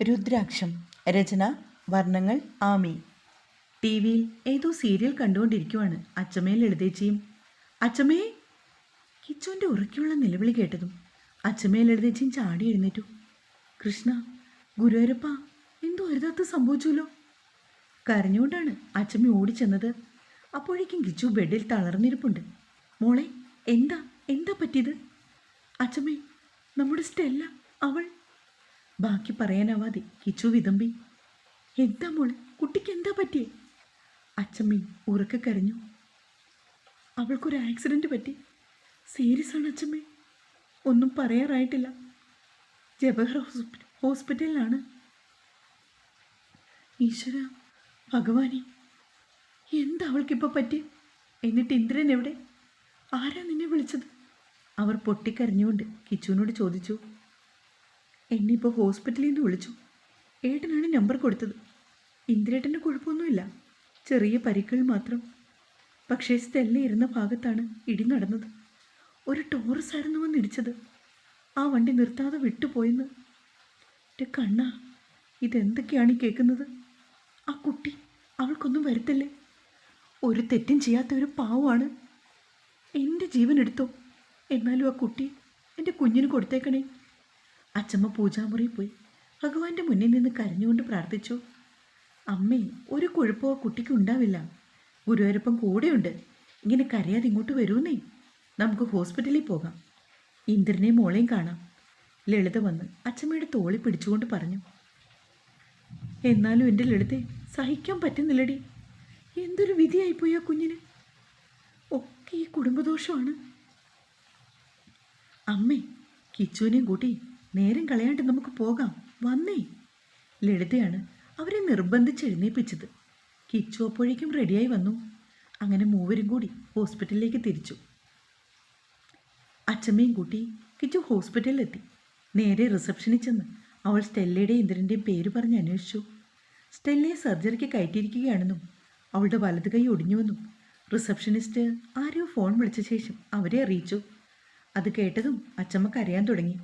രുദ്രാക്ഷം രചന വർണങ്ങൾ Ami. T വിയിൽ ഏതോ serial കണ്ടുകൊണ്ടിരിക്കുവാണ് അച്ചമ്മയിൽ ലളിതേച്ചിയും. അച്ചമ്മയെ കിച്ചുവിന്റെ ഉറക്കിയുള്ള നിലവിളി കേട്ടതും അച്ചമ്മയിൽ ലളിതേച്ചിയും ചാടി എഴുന്നേറ്റു. കൃഷ്ണ ഗുരുവരപ്പ എന്തോ ഒരുതത്ത് സംഭവിച്ചല്ലോ കരഞ്ഞുകൊണ്ടാണ് അച്ചമ്മ ഓടിച്ചെന്നത്. അപ്പോഴേക്കും കിച്ചു ബെഡിൽ തളർന്നിരിപ്പുണ്ട്. മോളെ എന്താ എന്താ പറ്റിയത്? അച്ചമ്മേ നമ്മുടെ സ്റ്റെല്ല അവൾ ബാക്കി പറയാനാവാതെ കിച്ചു വിതമ്പി. എന്താ മോളെ കുട്ടിക്ക് എന്താ പറ്റിയേ? അച്ചമ്മി ഉറക്കെ കരഞ്ഞു. അവൾക്കൊരു ആക്സിഡന്റ് പറ്റി. സീരിയസ് ആണ് അച്ചമ്മേ. ഒന്നും പറയാറായിട്ടില്ല. ജവഹർ ഹോസ്പി ഹോസ്പിറ്റലിലാണ്. ഈശ്വര ഭഗവാനെ എന്താ അവൾക്കിപ്പോൾ പറ്റി എന്നിട്ട് ഇന്ദ്രൻ എവിടെ? ആരാ നിന്നെ വിളിച്ചത്? അവർ പൊട്ടിക്കരഞ്ഞുകൊണ്ട് കിച്ചുവിനോട് ചോദിച്ചു. എന്നെ ഇപ്പോൾ ഹോസ്പിറ്റലിൽ നിന്ന് വിളിച്ചു. ഏട്ടനാണ് നമ്പർ കൊടുത്തത്. ഇന്ദ്രേട്ടന്റെ കുഴപ്പമൊന്നുമില്ല. ചെറിയ പരിക്കുകൾ മാത്രം. പക്ഷേ സ്റ്റെല്ല ഇരുന്ന ഭാഗത്താണ് ഇടി നടന്നത്. ഒരു ടോറസ് ആയിരുന്നു വന്ന് ഇടിച്ചത്. ആ വണ്ടി നിർത്താതെ വിട്ടുപോയെന്ന്. എന്റെ കണ്ണ ഇതെന്തൊക്കെയാണ് ഈ കേൾക്കുന്നത്? ആ കുട്ടി അവൾക്കൊന്നും വരുത്തല്ലേ? ഒരു തെറ്റും ചെയ്യാത്ത ഒരു പാവമാണ്. എന്റെ ജീവൻ എടുത്തോ എന്നാലും ആ കുട്ടി എന്റെ കുഞ്ഞിന് കൊടുത്തേക്കണേ. അച്ചമ്മ പൂജാമുറിയിൽ പോയി. ഭഗവാന്റെ മുന്നിൽ നിന്ന് കരഞ്ഞുകൊണ്ട് പ്രാർത്ഥിച്ചു. അമ്മേ ഒരു കുഴപ്പമോ കുട്ടിക്ക് ഉണ്ടാവില്ല. ഗുരുവരപ്പം കൂടെയുണ്ട്. ഇങ്ങനെ കരയാതെ ഇങ്ങോട്ട് വരൂന്നേ നമുക്ക് ഹോസ്പിറ്റലിൽ പോകാം. ഇന്ദ്രനെയും മോളെയും കാണാം. ലളിത വന്ന് അച്ചമ്മയുടെ തോളി പിടിച്ചുകൊണ്ട് പറഞ്ഞു. എന്നാലും എന്റെ ലളിതെ സഹിക്കാൻ പറ്റുന്നില്ലടി. എന്തൊരു വിധിയായിപ്പോയി ആ കുഞ്ഞിന്. ഒക്കെ ഈ കുടുംബദോഷമാണ്. അമ്മേ കിച്ചുവിനെയും കൂട്ടി നേരം കളയാണ്ട് നമുക്ക് പോകാം. വന്നേ. ലളിതയാണ് അവരെ നിർബന്ധിച്ച് എഴുന്നേപ്പിച്ചത്. കിച്ചു അപ്പോഴേക്കും റെഡിയായി വന്നു. അങ്ങനെ മൂവരും കൂടി ഹോസ്പിറ്റലിലേക്ക് തിരിച്ചു. അച്ചമ്മയും കൂട്ടി കിച്ചു ഹോസ്പിറ്റലിലെത്തി. നേരെ റിസപ്ഷനിൽ ചെന്ന് അവൾ സ്റ്റെല്ലയുടെയും ഇന്ദ്രന്റെയും പേര് പറഞ്ഞ് അന്വേഷിച്ചു. സ്റ്റെല്ലയെ സർജറിക്ക് കയറ്റിയിരിക്കുകയാണെന്നും അവളുടെ വലത് കൈ ഒടിഞ്ഞുവെന്നും റിസപ്ഷനിസ്റ്റ് ആരെയോ ഫോൺ വിളിച്ച ശേഷം അവരെ അറിയിച്ചു. അത് കേട്ടതും അച്ചമ്മ കരയാൻ തുടങ്ങി.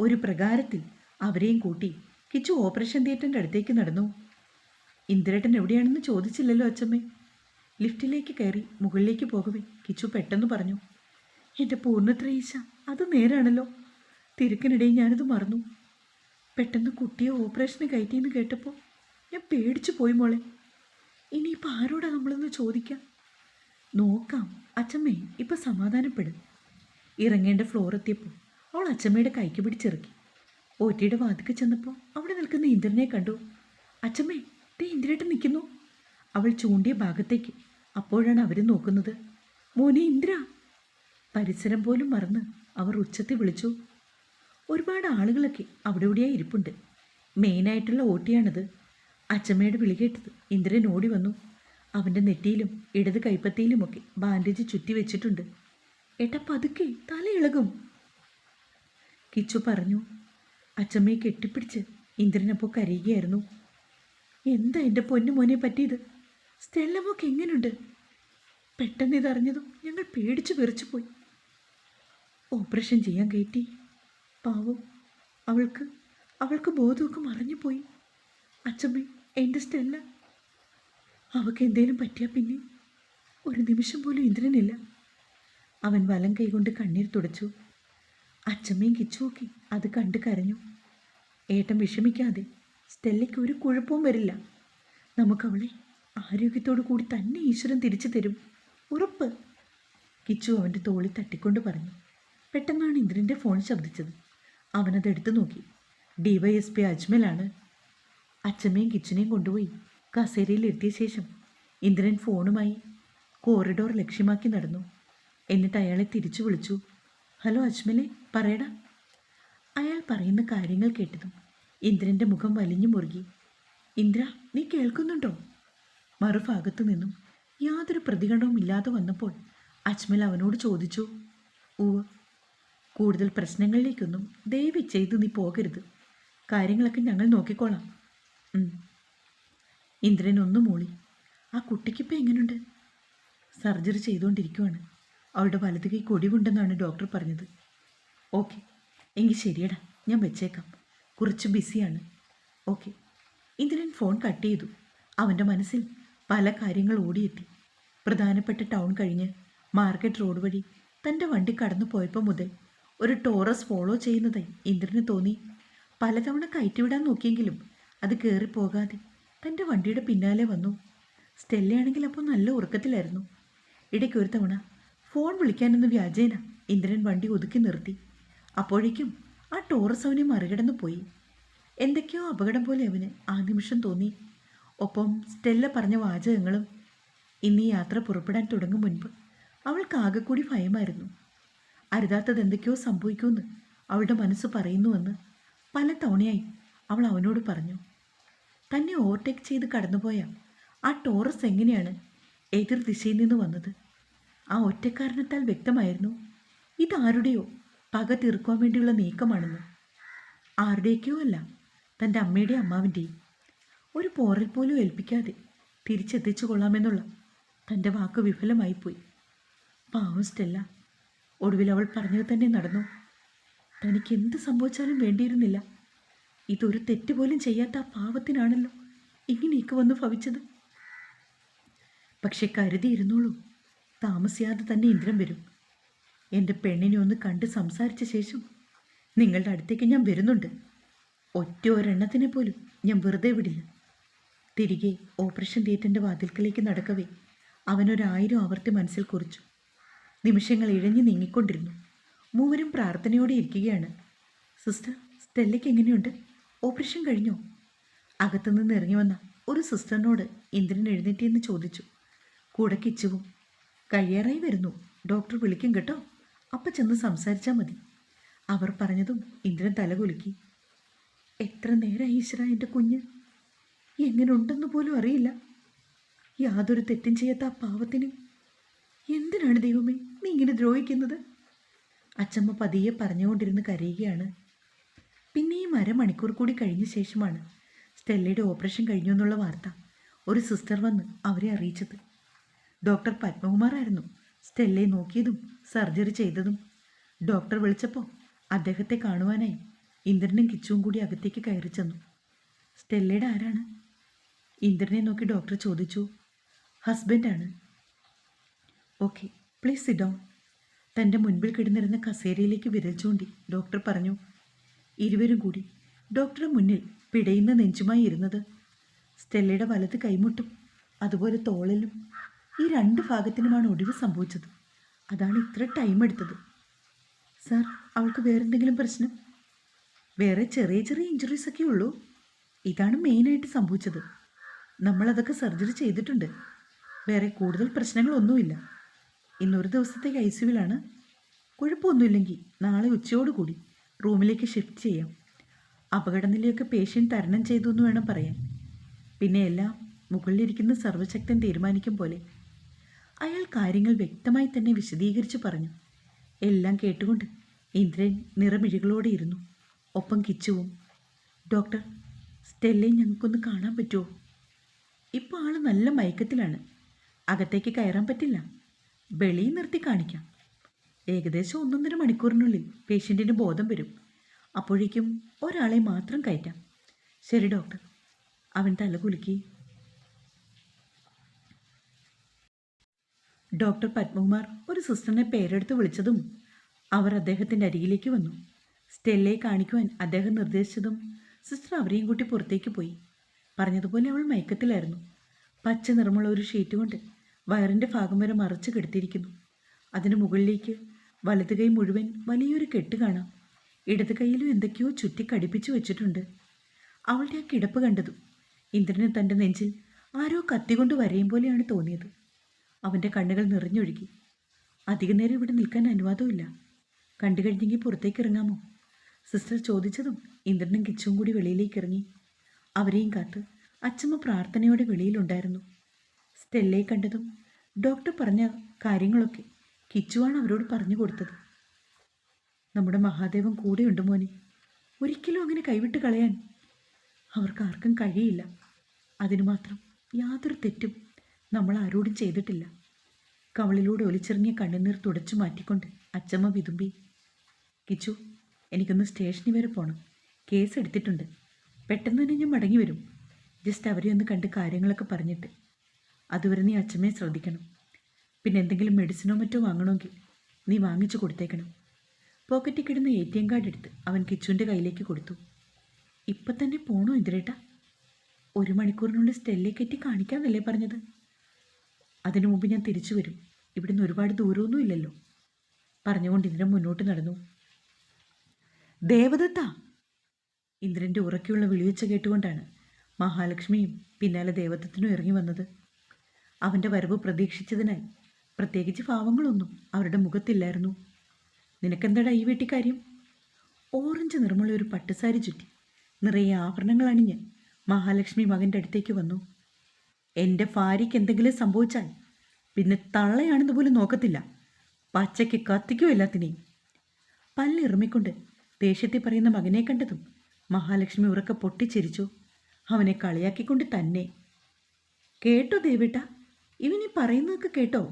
ഒരു പ്രകാരത്തിൽ അവരെയും കൂട്ടി കിച്ചു ഓപ്പറേഷൻ തിയേറ്ററിന്റെ അടുത്തേക്ക് നടന്നു. ഇന്ദിരേട്ടൻ എവിടെയാണെന്ന് ചോദിച്ചില്ലല്ലോ അച്ചമ്മേ. ലിഫ്റ്റിലേക്ക് കയറി മുകളിലേക്ക് പോകവേ കിച്ചു പെട്ടെന്ന് പറഞ്ഞു. എന്റെ പൂർണത്രയീശ അത് നേരാണല്ലോ. തിരക്കിനിടയിൽ ഞാനത് മറന്നു. പെട്ടെന്ന് കുട്ടിയെ ഓപ്പറേഷന് കയറ്റിയെന്ന് കേട്ടപ്പോൾ ഞാൻ പേടിച്ചു പോയി മോളെ. ഇനിയിപ്പോൾ ആരോടാ നമ്മളൊന്ന് ചോദിക്കാം? നോക്കാം അച്ചമ്മേ ഇപ്പം സമാധാനപ്പെടും. ഇറങ്ങേണ്ട ഫ്ലോർ എത്തിയപ്പോൾ അവൾ അച്ചമ്മയുടെ കൈക്ക് പിടിച്ചിറക്കി. ഓറ്റിയുടെ വാതിക്ക് ചെന്നപ്പോൾ അവിടെ നിൽക്കുന്ന ഇന്ദ്രനെ കണ്ടു. അച്ചമ്മേ ദേ ഇന്ദ്രേട്ടൻ നിൽക്കുന്നു. അവൾ ചൂണ്ടിയ ഭാഗത്തേക്ക്. അപ്പോഴാണ് അവർ നോക്കുന്നത്. മോനെ ഇന്ദ്ര. പരിസരം പോലും മറന്ന് അവർ ഉച്ചത്തി വിളിച്ചു. ഒരുപാട് ആളുകളൊക്കെ അവിടെ ഇവിടെയായി ഇരിപ്പുണ്ട്. മെയിനായിട്ടുള്ള ഓട്ടിയാണത്. അച്ചമ്മയുടെ വിളി കേട്ടത് ഇന്ദ്രൻ ഓടി വന്നു. അവന്റെ നെറ്റിയിലും ഇടത് കൈപ്പത്തിയിലുമൊക്കെ ബാൻഡേജ് ചുറ്റി വെച്ചിട്ടുണ്ട് ഏട്ടാ പതുക്കെ തല ഇളകും. കിച്ചു പറഞ്ഞു അച്ചമ്മയെ കെട്ടിപ്പിടിച്ച് ഇന്ദ്രനപ്പോൾ കരയുകയായിരുന്നു. എന്താ എന്റെ പൊന്നു മോനെ പറ്റിയത്? സ്റ്റെല്ലമൊക്കെ എങ്ങനെയുണ്ട് പെട്ടെന്ന് ഇതറിഞ്ഞതും ഞങ്ങൾ പേടിച്ചു വെറിച്ചു പോയി ഓപ്പറേഷൻ ചെയ്യാൻ കയറ്റി. പാവം അവൾക്ക് അവൾക്ക് ബോധമൊക്കെ മറഞ്ഞുപോയി. അച്ചമ്മേ എന്റെ സ്റ്റെല്ല അവൾക്ക് എന്തേലും പറ്റിയാൽ പിന്നെ? ഒരു നിമിഷം പോലും ഇന്ദ്രനില്ല. അവൻ വലം കൈകൊണ്ട് കണ്ണീർ തുടച്ചു. അച്ചമ്മയും കിച്ചുമൊക്കെ അത് കണ്ട് കരഞ്ഞു. ഏട്ടൻ വിഷമിക്കാതെ സ്റ്റെല്ലയ്ക്ക് ഒരു കുഴപ്പവും വരില്ല. നമുക്കവളെ ആരോഗ്യത്തോടു കൂടി തന്നെ ഈശ്വരൻ തിരിച്ചു തരും. ഉറപ്പ്. കിച്ചു അവന്റെ തോളിൽ തട്ടിക്കൊണ്ട് പറഞ്ഞു. പെട്ടെന്നാണ് ഇന്ദ്രന്റെ ഫോൺ ശബ്ദിച്ചത്. അവനത് എടുത്തു നോക്കി. ഡി വൈ എസ് പി അജ്മലാണ്. അച്ഛമ്മയും കിച്ചനെയും കൊണ്ടുപോയി കസേരയിൽ എത്തിയ ശേഷം ഇന്ദ്രൻ ഫോണുമായി കോറിഡോർ ലക്ഷ്യമാക്കി നടന്നു. എന്നിട്ട് അയാളെ തിരിച്ചു വിളിച്ചു. ഹലോ അജ്മലെ പറയടാ. അയാൾ പറയുന്ന കാര്യങ്ങൾ കേട്ടതും ഇന്ദ്രന്റെ മുഖം വലിഞ്ഞു മുറുകി. ഇന്ദ്ര നീ കേൾക്കുന്നുണ്ടോ? മറുഭാഗത്തു നിന്നും യാതൊരു പ്രതികരണവും ഇല്ലാതെ വന്നപ്പോൾ അജ്മൽ അവനോട് ചോദിച്ചു ഉവ് കൂടുതൽ പ്രശ്നങ്ങളിലേക്കൊന്നും ദയവ് ചെയ്ത് നീ പോകരുത്. കാര്യങ്ങളൊക്കെ ഞങ്ങൾ നോക്കിക്കോളാം. ഇന്ദ്രൻ ഒന്ന് മൂളി ആ കുട്ടിക്കിപ്പോൾ എങ്ങനെയുണ്ട് സർജറി ചെയ്തുകൊണ്ടിരിക്കുവാണ് അവളുടെ വലത് കൈ കൊടിവുണ്ടെന്നാണ് ഡോക്ടർ പറഞ്ഞത്. ഓക്കെ എങ്കിൽ ശരിയടാ ഞാൻ വെച്ചേക്കാം. കുറച്ച് ബിസിയാണ്. ഓക്കെ ഇന്ദ്രൻ ഫോൺ കട്ട് ചെയ്തു. അവന്റെ മനസ്സിൽ പല കാര്യങ്ങൾ ഓടിയെത്തി. പ്രധാനപ്പെട്ട ടൗൺ കഴിഞ്ഞ് മാർക്കറ്റ് റോഡ് വഴി തന്റെ വണ്ടി കടന്നു പോയപ്പോൾ മുതൽ ഒരു ടോറസ് ഫോളോ ചെയ്യുന്നതായി ഇന്ദ്രന് തോന്നി. പലതവണ കയറ്റിവിടാൻ നോക്കിയെങ്കിലും അത് കയറിപ്പോകാതെ തന്റെ വണ്ടിയുടെ പിന്നാലെ വന്നു. സ്റ്റെല്ലയാണെങ്കിൽ അപ്പോൾ നല്ല ഉറക്കത്തിലായിരുന്നു. ഇടയ്ക്ക് ഒരു തവണ ഫോൺ വിളിക്കാനെന്ന് വ്യാജേന. ഇന്ദ്രൻ വണ്ടി ഒതുക്കി നിർത്തി. അപ്പോഴേക്കും ആ ടോറസ് അവനെ മറികടന്നു പോയി. എന്തൊക്കെയോ അപകടം പോലെ അവന് ആ നിമിഷം തോന്നി. ഒപ്പം സ്റ്റെല്ല പറഞ്ഞ വാചകങ്ങളും ഇന്ന് യാത്ര പുറപ്പെടാൻ തുടങ്ങും മുൻപ് അവൾക്ക് ആകെക്കൂടി കൂടി ഭയമായിരുന്നു. അരുതാത്തത് എന്തൊക്കെയോ സംഭവിക്കുമെന്ന് അവളുടെ മനസ്സ് പറയുന്നുവെന്ന് പല തവണയായി അവൾ അവനോട് പറഞ്ഞു. തന്നെ ഓവർടേക്ക് ചെയ്ത് കടന്നുപോയ ആ ടോറസ് എങ്ങനെയാണ് എതിർ ദിശയിൽ നിന്ന് വന്നത്? ആ ഒറ്റക്കാരണത്താൽ വ്യക്തമായിരുന്നു. ഇതാരുടെയോ പക തീർക്കുവാൻ വേണ്ടിയുള്ള നീക്കമാണെന്ന്. ആരുടെയൊക്കെയോ അല്ല തന്റെ അമ്മയുടെ അമ്മാവിന്റെയും. ഒരു പോറൽ പോലും ഏൽപ്പിക്കാതെ തിരിച്ചെത്തിച്ചു കൊള്ളാമെന്നുള്ള തന്റെ വാക്ക് വിഫലമായിപ്പോയി. പാവം സ്റ്റെല്ല ഒടുവിൽ അവൾ പറഞ്ഞത് തന്നെ നടന്നു. തനിക്ക് എന്ത് സംഭവിച്ചാലും വേണ്ടിയിരുന്നില്ല. ഇതൊരു തെറ്റ് പോലും ചെയ്യാത്ത ആ പാവത്തിനാണല്ലോ ഇങ്ങനെയൊക്കെ വന്ന് ഭവിച്ചത്. പക്ഷെ കരുതിയിരുന്നോളൂ താമസിയാതെ തന്നെ ഇന്ദ്രൻ വരും. എന്റെ പെണ്ണിനെ ഒന്ന് കണ്ട് സംസാരിച്ച ശേഷം നിങ്ങളുടെ അടുത്തേക്ക് ഞാൻ വരുന്നുണ്ട്. ഒറ്റ ഒരെണ്ണത്തിനെ പോലും ഞാൻ വെറുതെ വിടില്ല. തിരികെ ഓപ്പറേഷൻ തിയേറ്ററിന്റെ വാതിൽക്കലേക്ക് നടക്കവേ അവനൊരായിരം ആവർത്തി മനസ്സിൽ കുറിച്ചു. നിമിഷങ്ങൾ ഇഴഞ്ഞു നീങ്ങിക്കൊണ്ടിരുന്നു. മൂവരും പ്രാർത്ഥനയോടെ ഇരിക്കുകയാണ്. സിസ്റ്റർ സ്റ്റെല്ലയ്ക്ക് എങ്ങനെയുണ്ട്? ഓപ്പറേഷൻ കഴിഞ്ഞോ? അകത്തുനിന്ന് ഇറങ്ങി വന്ന ഒരു സിസ്റ്ററിനോട് ഇന്ദ്രൻ എഴുന്നേറ്റിയെന്ന് ചോദിച്ചു. കൂടെ കിച്ചുവും കഴിയാറായി വരുന്നു. ഡോക്ടർ വിളിക്കും കേട്ടോ. അപ്പം ചെന്ന് സംസാരിച്ചാൽ മതി. അവർ പറഞ്ഞതും ഇന്ദ്രൻ തലകുലുക്കി എത്ര നേരം ഈശ്വര എന്റെ കുഞ്ഞ്? എങ്ങനെ ഉണ്ടെന്ന് പോലും അറിയില്ല. യാതൊരു തെറ്റും ചെയ്യാത്ത ആ പാവത്തിന്. എന്തിനാണ് ദൈവമേ നീ ഇങ്ങനെ ദ്രോഹിക്കുന്നത്? അച്ചമ്മ പതിയെ പറഞ്ഞുകൊണ്ടിരുന്ന് കരയുകയാണ്. പിന്നെ പിന്നെയും അരമണിക്കൂർ കൂടി കഴിഞ്ഞ ശേഷമാണ് സ്റ്റെല്ലയുടെ ഓപ്പറേഷൻ കഴിഞ്ഞു എന്നുള്ള വാർത്ത ഒരു സിസ്റ്റർ വന്ന് അവരെ അറിയിച്ചത്. ഡോക്ടർ പത്മകുമാറായിരുന്നു. സ്റ്റെല്ലയെ നോക്കിയതും സർജറി ചെയ്തതും. ഡോക്ടർ വിളിച്ചപ്പോൾ അദ്ദേഹത്തെ കാണുവാനായി ഇന്ദ്രനും കിച്ചുവും കൂടി അകത്തേക്ക് കയറി ചെന്നു. സ്റ്റെല്ലയുടെ ആരാണ്? ഇന്ദ്രനെ നോക്കി ഡോക്ടർ ചോദിച്ചു. ഹസ്ബൻഡാണ് ഓക്കെ പ്ലീസ് സിറ്റ് ഡൗൺ. തന്റെ മുൻപിൽ കിടന്നിരുന്ന കസേരയിലേക്ക് വിരൽ ചൂണ്ടി ഡോക്ടർ പറഞ്ഞു. ഇരുവരും കൂടി ഡോക്ടറുടെ മുന്നിൽ പിടയുന്ന നെഞ്ചുമായി ഇരുന്നത്. സ്റ്റെല്ലയുടെ വലത് കൈമുട്ടും അതുപോലെ തോളിലും ഈ രണ്ട് ഭാഗത്തിനുമാണ് ഒടിവ് സംഭവിച്ചത്. അതാണ് ഇത്ര ടൈം എടുത്തത്. സാർ അവൾക്ക് വേറെന്തെങ്കിലും പ്രശ്നം? വേറെ ചെറിയ ചെറിയ ഇഞ്ചുറീസ് ഒക്കെ ഉള്ളൂ. ഇതാണ് മെയിനായിട്ട് സംഭവിച്ചത്. നമ്മളതൊക്കെ സർജറി ചെയ്തിട്ടുണ്ട്. വേറെ കൂടുതൽ പ്രശ്നങ്ങളൊന്നുമില്ല. ഇന്നൊരു ദിവസത്തേക്ക് ഐ സിയുവിലാണ് കുഴപ്പമൊന്നുമില്ലെങ്കിൽ നാളെ ഉച്ചയോടുകൂടി റൂമിലേക്ക് ഷിഫ്റ്റ് ചെയ്യാം. അപകടനിലയൊക്കെ പേഷ്യന്റ് തരണം ചെയ്തു എന്ന് വേണം പറയാൻ. പിന്നെ എല്ലാം മുകളിലിരിക്കുന്ന സർവശക്തൻ തീരുമാനിക്കും പോലെ അയാൾ കാര്യങ്ങൾ വ്യക്തമായി തന്നെ വിശദീകരിച്ചു പറഞ്ഞു. എല്ലാം കേട്ടുകൊണ്ട് ഇന്ദ്രൻ നിറമിഴികളോടെ ഇരുന്നു. ഒപ്പം കിച്ചുവും ഡോക്ടർ സ്റ്റെല്ലയെ ഞങ്ങൾക്കൊന്ന് കാണാൻ പറ്റുമോ? ഇപ്പോൾ ആൾ നല്ല മയക്കത്തിലാണ്. അകത്തേക്ക് കയറാൻ പറ്റില്ല. വെളിയിൽ നിർത്തി കാണിക്കാം. ഏകദേശം ഒന്നൊന്നര മണിക്കൂറിനുള്ളിൽ പേഷ്യന്റിന് ബോധം വരും. അപ്പോഴേക്കും ഒരാളെ മാത്രം കയറ്റാം. ശരി ഡോക്ടർ. അവൻ തല കുലുക്കി ഡോക്ടർ പത്മകുമാർ ഒരു സിസ്റ്ററിനെ പേരെടുത്ത് വിളിച്ചതും അവർ അദ്ദേഹത്തിന്റെ അരികിലേക്ക് വന്നു. സ്റ്റെല്ലയെ കാണിക്കുവാൻ അദ്ദേഹം നിർദ്ദേശിച്ചതും സിസ്റ്റർ അവരെയും കൂട്ടി പുറത്തേക്ക് പോയി. പറഞ്ഞതുപോലെ അവൾ മയക്കത്തിലായിരുന്നു. പച്ച നിറമുള്ള ഒരു ഷീറ്റ് കൊണ്ട് വയറിന്റെ ഭാഗം വരെ മറച്ചു കെടുത്തിരിക്കുന്നു. അതിന് മുകളിലേക്ക് വലത് കൈ മുഴുവൻ വലിയൊരു കെട്ട് കാണാം. ഇടത് കൈയിലും എന്തൊക്കെയോ ചുറ്റി കടിപ്പിച്ചു വെച്ചിട്ടുണ്ട്. അവളുടെ ആ കിടപ്പ് കണ്ടതും ഇന്ദ്രന് തന്റെ നെഞ്ചിൽ ആരോ കത്തികൊണ്ട് വരയും പോലെയാണ് തോന്നിയത്. അവന്റെ കണ്ണുകൾ നിറഞ്ഞൊഴുകി. അധികം നേരം ഇവിടെ നിൽക്കാൻ അനുവാദമില്ല കണ്ടു കഴിഞ്ഞെങ്കിൽ പുറത്തേക്ക് ഇറങ്ങാമോ? സിസ്റ്റർ ചോദിച്ചതും ഇന്ദ്രനും കിച്ചും കൂടി വെളിയിലേക്ക് ഇറങ്ങി. അവരെയും കാത്ത് അച്ഛമ്മ പ്രാർത്ഥനയോടെ വെളിയിലുണ്ടായിരുന്നു. സ്റ്റെല്ലയെ കണ്ടതും ഡോക്ടർ പറഞ്ഞ കാര്യങ്ങളൊക്കെ കിച്ചുവാണ് അവരോട് പറഞ്ഞു കൊടുത്തത്. നമ്മുടെ മഹാദേവൻ കൂടെയുണ്ട് മോനെ. ഒരിക്കലും അങ്ങനെ കൈവിട്ട് കളയാൻ. അവർക്ക് ആർക്കും കഴിയില്ല. അതിനു മാത്രം യാതൊരു തെറ്റും നമ്മൾ ആരോടും ചെയ്തിട്ടില്ല. കവളിലൂടെ ഒലിച്ചിറങ്ങിയ കണ്ണുനീർ തുടച്ചു മാറ്റിക്കൊണ്ട് അച്ചമ്മ വിതുമ്പി കിച്ചു എനിക്കൊന്ന് സ്റ്റേഷനിൽ വരെ പോകണം കേസ് എടുത്തിട്ടുണ്ട്. പെട്ടെന്ന് തന്നെ ഞാൻ മടങ്ങി വരും. ജസ്റ്റ് അവരെ ഒന്ന് കണ്ട് കാര്യങ്ങളൊക്കെ പറഞ്ഞിട്ട്. അതുവരെ നീ അച്ഛമ്മയെ ശ്രദ്ധിക്കണം. പിന്നെ എന്തെങ്കിലും മെഡിസിനോ മറ്റോ വാങ്ങണമെങ്കിൽ നീ വാങ്ങിച്ചു കൊടുത്തേക്കണം. പോക്കറ്റിൽ കിടന്ന എ ടി എം കാർഡ് എടുത്ത് അവൻ കിച്ചുവിന്റെ കയ്യിലേക്ക് കൊടുത്തു. ഇപ്പം തന്നെ പോണോ ഇതിരേട്ടാ ഒരു മണിക്കൂറിനുള്ളിൽ സ്റ്റെല്ലെ കെറ്റി കാണിക്കാമെന്നല്ലേ പറഞ്ഞത്? അതിനു മുമ്പ് ഞാൻ തിരിച്ചു വരും. ഇവിടുന്ന് ഒരുപാട് ദൂരമൊന്നും ഇല്ലല്ലോ. പറഞ്ഞുകൊണ്ട് ഇന്ദ്രൻ മുന്നോട്ട് നടന്നു. ദേവദത്ത! ഇന്ദ്രന്റെ ഉറക്കെയുള്ള വിളിവെച്ച കേട്ടുകൊണ്ടാണ് മഹാലക്ഷ്മിയും പിന്നാലെ ദേവദത്തിനും ഇറങ്ങി വന്നത്. അവന്റെ വരവ് പ്രതീക്ഷിച്ചതിനാൽ പ്രത്യേകിച്ച് ഭാവങ്ങളൊന്നും അവരുടെ മുഖത്തില്ലായിരുന്നു. നിനക്കെന്താടാ ഈ വീട്ടിക്കാര്യം? ഓറഞ്ച് നിറമുള്ള ഒരു പട്ടുസാരി ചുറ്റി നിറയെ ആഭരണങ്ങൾ അണിഞ്ഞ് മഹാലക്ഷ്മി മകന്റെ അടുത്തേക്ക് വന്നു. എന്റെ ഭാര്യയ്ക്ക് എന്തെങ്കിലും സംഭവിച്ചാൽ പിന്നെ തള്ളയാണെന്ന് പോലും നോക്കത്തില്ല. പച്ചയ്ക്ക് കത്തിക്കും എല്ലാത്തിനെയും? പല്ലിറുമിക്കൊണ്ട് ദേഷ്യത്തിൽ പറയുന്ന മകനെ കണ്ടതും മഹാലക്ഷ്മി ഉറക്കെ പൊട്ടിച്ചിരിച്ചു. അവനെ കളിയാക്കിക്കൊണ്ട് തന്നെ. കേട്ടോ ദേവേട്ട ഇവനീ പറയുന്നതൊക്കെ കേട്ടോ.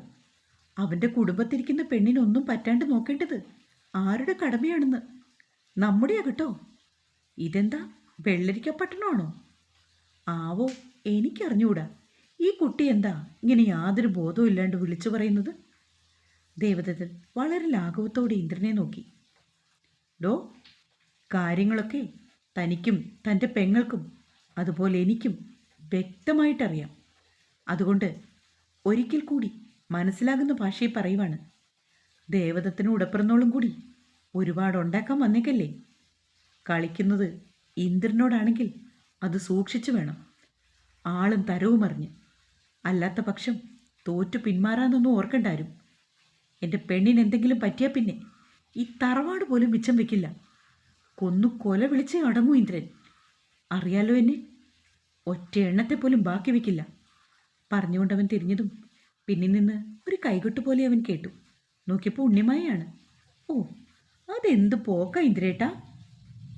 അവന്റെ കുടുംബത്തിരിക്കുന്ന പെണ്ണിനൊന്നും പറ്റാണ്ട് നോക്കേണ്ടത് ആരുടെ കടമയാണെന്ന്. നമ്മുടെയാ കേട്ടോ. ഇതെന്താ വെള്ളരിക്കപ്പട്ടണമാണോ ആവോ എനിക്കറിഞ്ഞൂടാ. ഈ കുട്ടി എന്താ? ഇങ്ങനെ യാതൊരു ബോധവും ഇല്ലാണ്ട് വിളിച്ചു പറയുന്നത്? ദേവദത്തൻ വളരെ ലാഘവത്തോടെ ഇന്ദ്രനെ നോക്കി. ഡോ കാര്യങ്ങളൊക്കെ തനിക്കും തന്റെ പെങ്ങൾക്കും അതുപോലെ എനിക്കും വ്യക്തമായിട്ടറിയാം. അതുകൊണ്ട് ഒരിക്കൽ കൂടി മനസ്സിലാകുന്ന ഭാഷയിൽ പറയുവാണ്. ദേവദത്തിന് ഉടപ്പിറന്നോളും കൂടി ഒരുപാട് ഉണ്ടാക്കാൻ വന്നേക്കല്ലേ? കളിക്കുന്നത് ഇന്ദ്രനോടാണെങ്കിൽ അത് സൂക്ഷിച്ചു വേണം. ആളും തരവും അറിഞ്ഞ്. അല്ലാത്ത പക്ഷം തോറ്റു പിന്മാറാന്നൊന്നും ഓർക്കണ്ടാരും. എന്റെ പെണ്ണിന് എന്തെങ്കിലും പറ്റിയാൽ പിന്നെ. ഈ തറവാട് പോലും മിച്ചം വെക്കില്ല. കൊന്നു കൊല വിളിച്ച് അടങ്ങൂ ഇന്ദ്രൻ. അറിയാലോ എന്നെ? ഒറ്റ എണ്ണത്തെ പോലും ബാക്കി വെക്കില്ല. പറഞ്ഞുകൊണ്ടവൻ തിരിഞ്ഞതും പിന്നിൽ നിന്ന് ഒരു കൈകൊട്ട് പോലെ അവൻ കേട്ടു. നോക്കിയപ്പോൾ ഉണ്ണിമായാണ് ഓ അതെന്ത് പോക്ക ഇന്ദ്രേട്ടാ?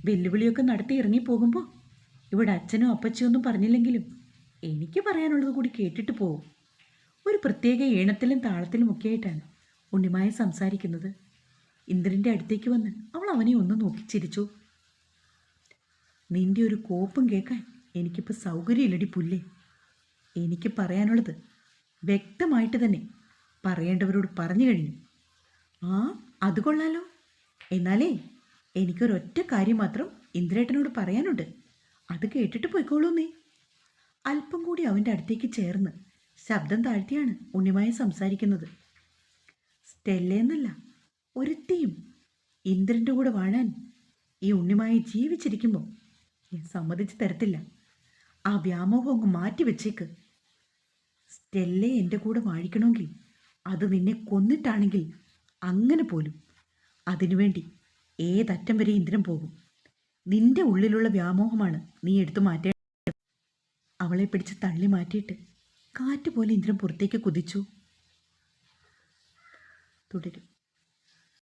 വെല്ലുവിളിയൊക്കെ നടത്തി ഇറങ്ങി പോകുമ്പോൾ ഇവിടെ അച്ഛനും അപ്പച്ചനും ഒന്നും പറഞ്ഞില്ലെങ്കിലും എനിക്ക് പറയാനുള്ളത് കൂടി കേട്ടിട്ട് പോവും. ഒരു പ്രത്യേക ഈണത്തിലും താളത്തിലും ഒക്കെ ആയിട്ടാണ് ഉണ്ണിമായ സംസാരിക്കുന്നത്. ഇന്ദ്രന്റെ അടുത്തേക്ക് വന്ന് അവൾ അവനെ ഒന്ന് നോക്കി ചിരിച്ചു. നിന്റെ ഒരു കോപ്പും കേൾക്കാൻ എനിക്കിപ്പോൾ സൗകര്യമില്ലടി പുല്ലേ. എനിക്ക് പറയാനുള്ളത് വ്യക്തമായിട്ട് തന്നെ പറയേണ്ടവരോട് പറഞ്ഞു കഴിഞ്ഞു. ആ അത് കൊള്ളാലോ. എന്നാലേ എനിക്കൊരൊറ്റ കാര്യം മാത്രം ഇന്ദ്രേട്ടനോട് പറയാനുണ്ട്. അത് കേട്ടിട്ട് പോയിക്കോളൂ നീ അല്പം കൂടി അവന്റെ അടുത്തേക്ക് ചേർന്ന് ശബ്ദം താഴ്ത്തിയാണ് ഉണ്ണിമായ സംസാരിക്കുന്നത്. സ്റ്റെല്ലേന്നല്ല ഒരുത്തിയും ഇന്ദ്രന്റെ കൂടെ വാഴാൻ ഈ ഉണ്ണിമായി ജീവിച്ചിരിക്കുമ്പോൾ ഞാൻ സമ്മതിച്ച് തരത്തില്ല. ആ വ്യാമോഹം അങ്ങ് മാറ്റി വെച്ചേക്ക്. സ്റ്റെല്ലെ എന്റെ കൂടെ വാഴിക്കണമെങ്കിൽ അത് നിന്നെ കൊന്നിട്ടാണെങ്കിൽ അങ്ങനെ പോലും അതിനുവേണ്ടി ഏതറ്റം വരെ ഇന്ദ്രൻ പോകും. നിന്റെ ഉള്ളിലുള്ള വ്യാമോഹമാണ് നീ എടുത്തു മാറ്റേണ്ടത്. അവളെ പിടിച്ച് തള്ളി മാറ്റിയിട്ട് കാറ്റുപോലെ ഇന്ദ്രൻ പുറത്തേക്ക് കുതിച്ചു. തുടരും.